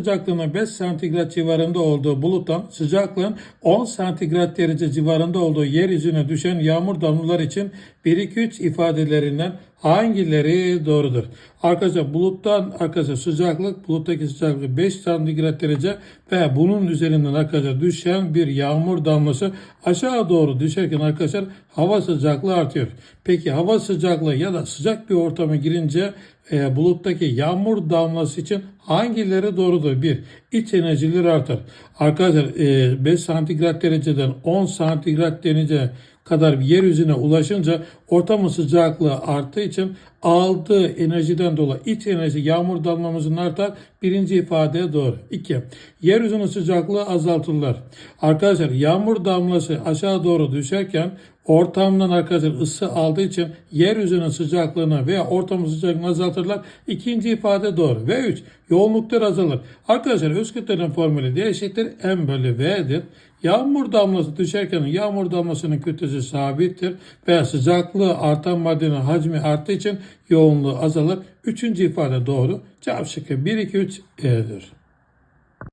sıcaklığının 5 santigrat civarında olduğu buluttan sıcaklığın 10 santigrat derece civarında olduğu yeryüzüne düşen yağmur damlaları için 1-2-3 ifadelerinden hangileri doğrudur? Arkadaşlar buluttan arkadaşlar sıcaklık buluttaki sıcaklık 5 santigrat derece ve bunun üzerinden arkadaşlar düşen bir yağmur damlası aşağı doğru düşerken arkadaşlar hava sıcaklığı artıyor. Peki hava sıcaklığı ya da sıcak bir ortama girince e, buluttaki yağmur damlası için hangileri doğrudur? Bir, iç enerjileri artar. Arkadaşlar e, 5 santigrat dereceden 10 santigrat derece kadar yeryüzüne ulaşınca ortamın sıcaklığı arttığı için aldığı enerjiden dolayı iç enerji yağmur damlamızın artar. Birinci ifadeye doğru. İki, yeryüzünün sıcaklığı azaltırlar. Arkadaşlar yağmur damlası aşağı doğru düşerken ortamdan arkadaşlar ısı aldığı için yeryüzünün sıcaklığını veya ortamın sıcaklığını azaltırlar. İkinci ifade doğru. Ve üç, yoğunluklar azalır. Arkadaşlar Özkütler'in formülü D M bölü V'dir. Yağmur damlası düşerken yağmur damlasının kütlesi sabittir veya sıcaklığı artan maddenin hacmi arttığı için yoğunluğu azalır. Üçüncü ifade doğru. Cevap şıkkı 1, 2, 3 E'dir.